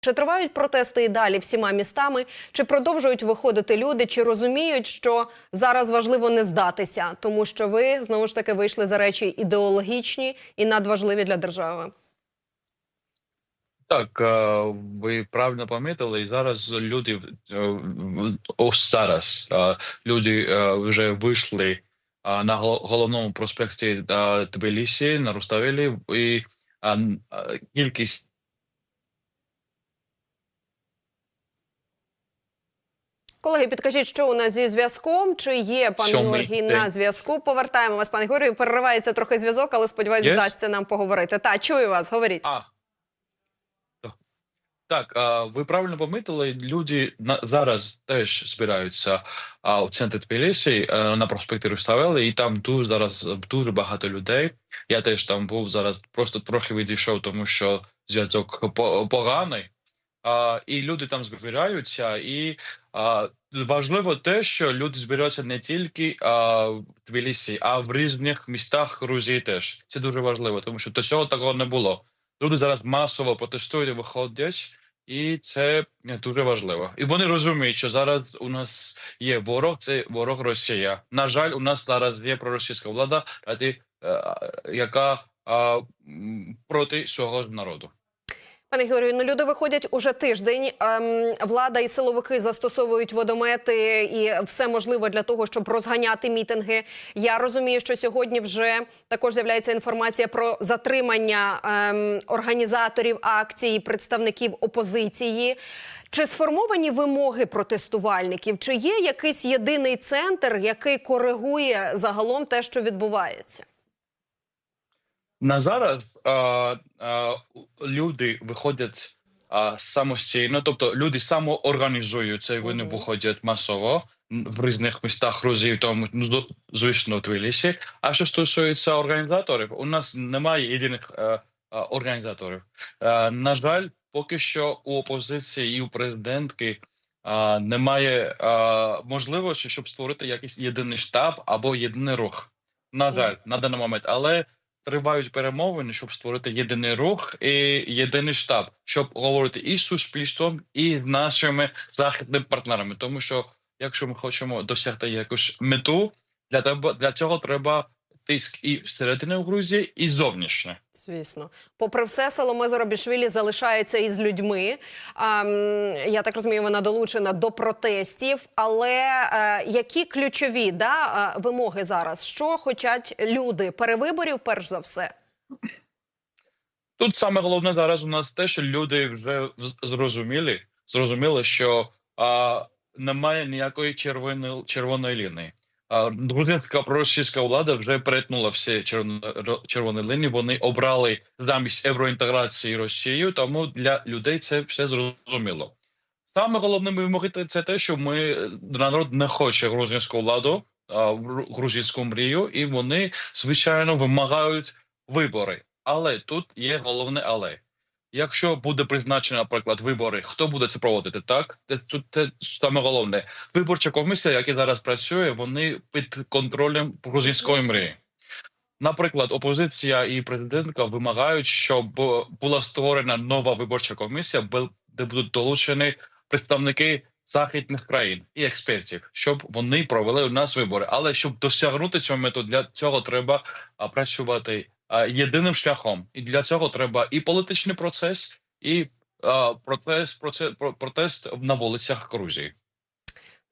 Чи тривають протести і далі всіма містами? Чи продовжують виходити люди? Чи розуміють, що зараз важливо не здатися, тому що ви знову ж таки вийшли за речі ідеологічні і надважливі для держави? Так, е, ви правильно помітили, і зараз люди е, ось зараз е, люди вже вийшли на гол- головному проспекті Тбілісі, на Руставелі, і кількість Колеги, підкажіть, що у нас зі зв'язком? Чи є пан Георгій на зв'язку? Повертаємо вас, пане Георгію. Переривається трохи зв'язок, але сподіваюся, вдасться нам поговорити. Та чую вас, говоріть. А. Так, ви правильно помітили, люди зараз теж збираються у центрі Тбілісі на проспекті Руставели, і там дуже зараз дуже багато людей. Я теж там був зараз, просто трохи відійшов, тому що зв'язок поганий. І люди там збираються, і важливо те, що люди збираються не тільки в Тбілісі, а в різних містах Грузії теж. Це дуже важливо, тому що до цього такого не було. Люди зараз масово протестують, виходять, і це дуже важливо. І вони розуміють, що зараз у нас є ворог, це ворог Росія. На жаль, у нас зараз є проросійська влада, ради, е, яка проти свого народу. Пане Георгію, ну люди виходять уже тиждень. Ем, влада і силовики застосовують водомети і все можливе для того, щоб розганяти мітинги. Я розумію, що сьогодні вже також з'являється інформація про затримання ем, організаторів акції, представників опозиції. Чи сформовані вимоги протестувальників? Чи є якийсь єдиний центр, який коригує загалом те, що відбувається? На зараз а, а, люди виходять а, самостійно, тобто люди самоорганізуються, і вони виходять масово в різних містах Грузії, тому ну, звісно в Тбілісі. А що стосується організаторів, у нас немає єдиних е, е, організаторів. Е, на жаль, поки що у опозиції і у президентки е, немає е, можливості, щоб створити якийсь єдиний штаб або єдиний рух. На жаль, на даний момент, але тривають перемовини, щоб створити єдиний рух і єдиний штаб, щоб говорити і з суспільством, і з нашими західними партнерами. Тому що якщо ми хочемо досягти якусь мету, для для цього треба тиск і всередині Грузії, і зовнішнє. Звісно, попри все, Соломе Зоробішвілі залишається із людьми. Я так розумію, вона долучена до протестів. Але е, які ключові да, е, вимоги зараз? Що хочуть люди? Перевиборів, перш за все. Тут саме головне зараз у нас те, що люди вже зрозуміли, зрозуміли, що а, немає ніякої червоної червоної лінії. Грузинська проросійська влада вже перетнула всі червоні, лінії. Вони обрали замість євроінтеграції Росію, тому для людей це все зрозуміло. Саме головне вимоги це те, що ми народ не хоче грузинську владу, грузинську мрію, і вони звичайно вимагають вибори. Але тут є головне але. Якщо буде призначено, наприклад, вибори, хто буде це проводити? Так це тут це саме головне. Виборча комісія, яка зараз працює, вони під контролем грузинської мрії. Наприклад, опозиція і президентка вимагають, щоб була створена нова виборча комісія, де будуть долучені представники західних країн і експертів, щоб вони провели у нас вибори. Але щоб досягнути цього мету, для цього треба працювати єдиним шляхом, і для цього треба і політичний процес, і а, процес, протест на вулицях Грузії.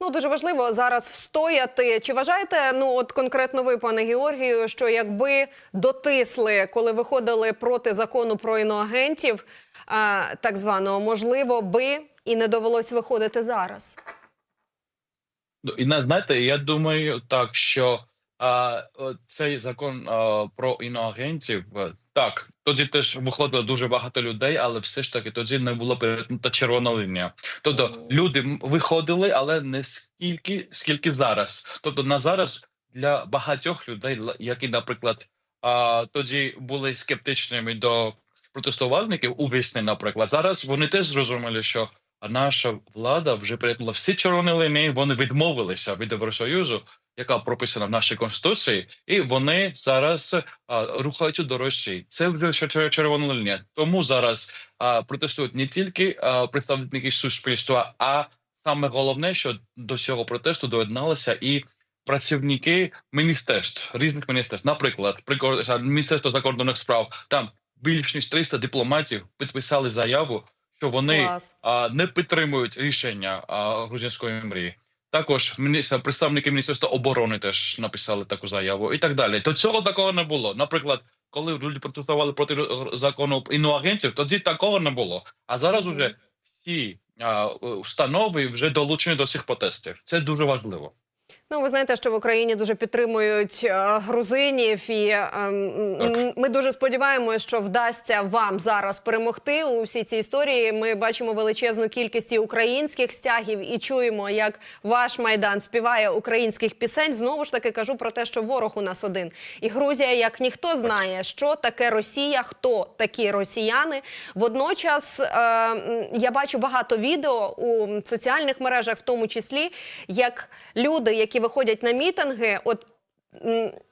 Ну дуже важливо зараз встояти. Чи вважаєте, ну от конкретно ви, пане Георгію, що якби дотисли, коли виходили проти закону про іноагентів, а, так званого, можливо, би і не довелось виходити зараз? Ну, І на- знаєте, я думаю так, що цей закон а, про іноагентів, е, так, тоді теж виходило дуже багато людей, але все ж таки тоді не було перетнута червона лінія. Тобто люди виходили, але не скільки, скільки зараз. Тобто на зараз для багатьох людей, які, наприклад, а, тоді були скептичними до протестувальників у весні, наприклад, зараз вони теж зрозуміли, що наша влада вже перетнула всі червоні лінії, вони відмовилися від Євросоюзу. яка прописана в нашій конституції, і вони зараз а, рухаються до Росії. Це вже червона лінія. Тому зараз а, протестують не тільки а, представники суспільства, а саме головне, що до цього протесту доєдналися і працівники міністерств різних міністерств. Наприклад, міністерство закордонних справ там більш ніж 300 дипломатів підписали заяву, що вони а, не підтримують рішення а, грузинської мрії. Також міністр, представники міністерства оборони теж написали таку заяву, і так далі. До цього такого не було. Наприклад, коли люди протестували проти закону іноагентів, тоді такого не було. А зараз уже всі а, установи вже долучені до цих протестів. Це дуже важливо. Ну, ви знаєте, що в Україні дуже підтримують е, грузинів, і е, ми дуже сподіваємося, що вдасться вам зараз перемогти у всій цій історії. Ми бачимо величезну кількість і українських стягів і чуємо, як ваш майдан співає українських пісень. Знову ж таки кажу про те, що ворог у нас один. І Грузія, як ніхто знає, що таке Росія, хто такі росіяни. Водночас е, я бачу багато відео у соціальних мережах, в тому числі, як люди, які виходять на мітинги, от.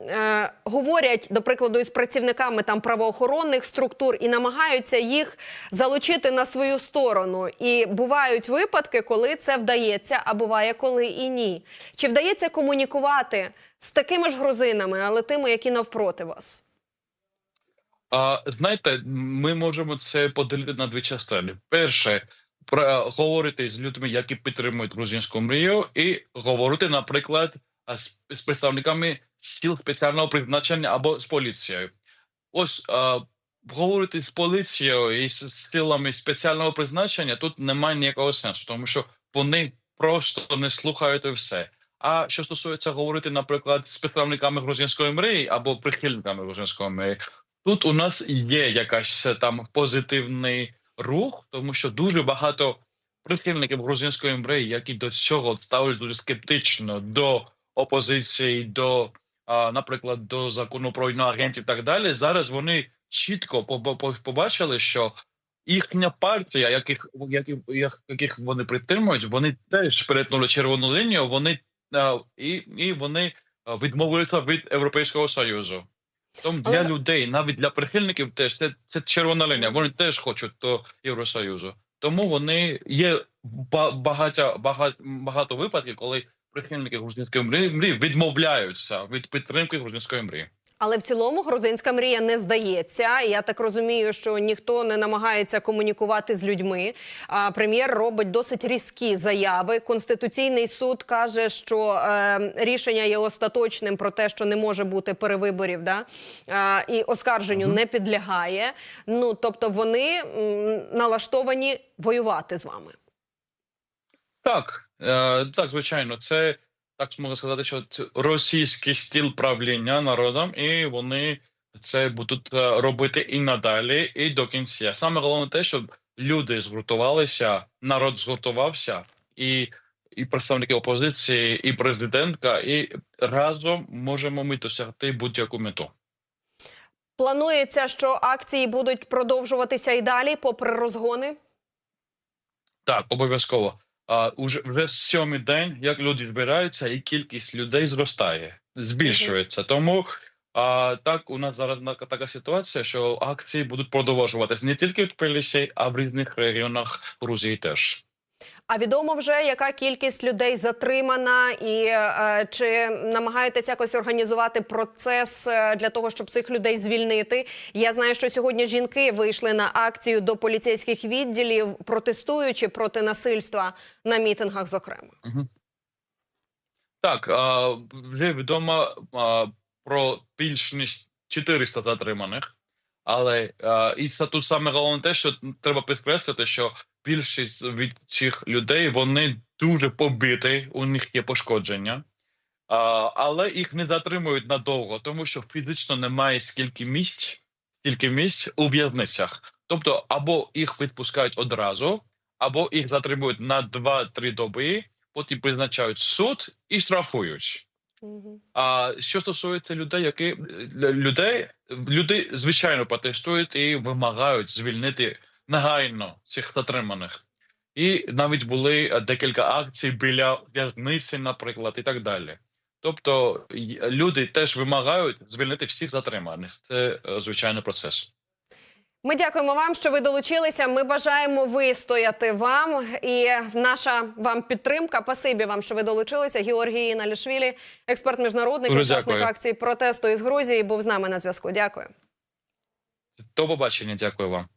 е, Говорять до прикладу із працівниками там правоохоронних структур і намагаються їх залучити на свою сторону. І бувають випадки, коли це вдається, а буває, коли і ні. Чи вдається комунікувати з такими ж грузинами, але тими, які навпроти вас? А знаєте, ми можемо це поділити на дві частини. Перше, говорити з людьми, які підтримують грузинську мрію, і говорити, наприклад, з, представниками сил спеціального призначення або з поліцією. Ось а, говорити з поліцією і з силами спеціального призначення тут немає ніякого сенсу, тому що вони просто не слухають все. А що стосується говорити, наприклад, з представниками грузинської мрії або прихильниками грузинської мрії, тут у нас є якась е, там позитивний рух, тому що дуже багато прихильників грузинської мрії, які до цього ставились дуже скептично до опозиції, до, а, наприклад, до закону про іноагентів і так далі. Зараз вони чітко побачили, що їхня партія, яких, яких, вони підтримують, вони теж перетнули червону лінію. Вони а, і, і вони відмовилися від Європейського Союзу. Тому для Але- людей, навіть для прихильників, теж це, це червона лінія. Вони теж хочуть до Євросоюзу. Тому вони є ба- багато, багато, багато випадків, коли прихильники грузинської мрії відмовляються від підтримки грузинської мрії. Але в цілому грузинська мрія не здається. Я так розумію, що ніхто не намагається комунікувати з людьми. А прем'єр робить досить різкі заяви. Конституційний суд каже, що е, рішення є остаточним про те, що не може бути перевиборів, да? а, і оскарженню не підлягає. Ну тобто вони м, налаштовані воювати з вами. Так, е, так, звичайно, це так можна сказати, що це російський стіл правління народом, і вони це будуть е, робити і надалі, і до кінця. Саме головне те, щоб люди згуртувалися, народ згуртувався, і, і представники опозиції, і президентка, і разом можемо ми досягти будь-яку мету. Планується, що акції будуть продовжуватися і далі, попри розгони. Так, обов'язково. А уже вже сьомий день, як люди збираються, і кількість людей зростає, збільшується. Тому а, так у нас зараз така ситуація, що акції будуть продовжуватися не тільки в Тбілісі, а в різних регіонах Грузії теж. А відомо вже яка кількість людей затримана, і е, чи намагаєтесь якось організувати процес е, для того, щоб цих людей звільнити? Я знаю, що сьогодні жінки вийшли на акцію до поліцейських відділів, протестуючи проти насильства на мітингах. Зокрема, Так, а, вже відомо а, про більш ніж 400 затриманих, але а, і тут саме головне те, що треба підкреслити, що більшість від цих людей вони дуже побиті, у них є пошкодження, а, але їх не затримують надовго, тому що фізично немає скільки місць, стільки місць у в'язницях. Тобто, або їх відпускають одразу, або їх затримують на 2-3 доби потім призначають суд і штрафують. А що стосується людей, які людей, люди звичайно протестують і вимагають звільнити негайно цих затриманих. І навіть були е, декілька акцій біля в'язниці, наприклад, і так далі. Тобто люди теж вимагають звільнити всіх затриманих. Це е, звичайний процес. Ми дякуємо вам, що ви долучилися. Ми бажаємо вистояти вам і наша вам підтримка. Пасибі вам, що ви долучилися. Георгій Налішвілі, експерт міжнародник, учасник акції протесту із Грузії, був з нами на зв'язку. Дякую. До побачення, дякую вам.